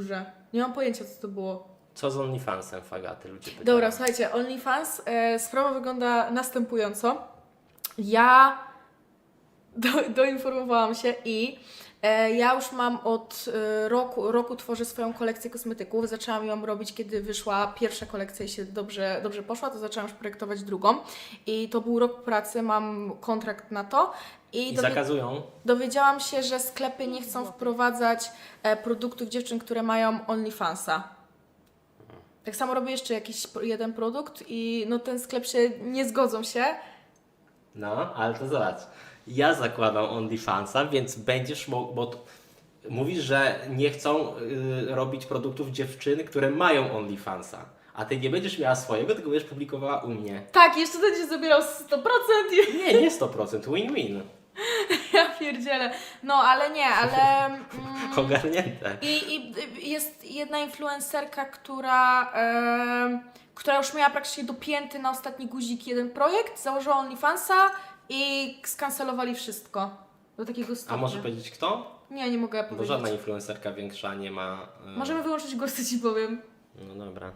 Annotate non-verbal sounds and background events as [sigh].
Że nie mam pojęcia, co to było. Co z OnlyFansem, Fagaty? Ludzie pytają. Dobra, słuchajcie, OnlyFans, e, sprawa wygląda następująco. Ja do, doinformowałam się i ja już mam od e, roku, roku tworzę swoją kolekcję kosmetyków. Zaczęłam ją robić, kiedy wyszła pierwsza kolekcja i się dobrze, dobrze poszła, to zaczęłam już projektować drugą. I to był rok pracy, mam kontrakt na to. I, I dowie- zakazują? dowiedziałam się, że sklepy nie chcą wprowadzać e, produktów dziewczyn, które mają OnlyFansa. Tak samo robię jeszcze jakiś jeden produkt i no ten sklep się nie zgodzą się. No, ale to zobacz. Ja zakładam OnlyFansa, więc będziesz mógł, bo mówisz, że nie chcą y, robić produktów dziewczyny, które mają OnlyFansa. A ty nie będziesz miała swojego, tylko będziesz publikowała u mnie. Tak, jeszcze będziesz zabierał 100% i Nie, nie 100%, win-win. [laughs] ja pierdzielę. No ale nie, ale... Mm, Ogarnięte. I, I jest jedna influencerka, która, em, która już miała praktycznie dopięty na ostatni guzik jeden projekt, założyła OnlyFansa i skancelowali wszystko. Do takiego stopnia. A może powiedzieć kto? Nie, nie mogę Bo powiedzieć. żadna influencerka większa nie ma. y, Możemy wyłączyć głos, co ci powiem. No dobra.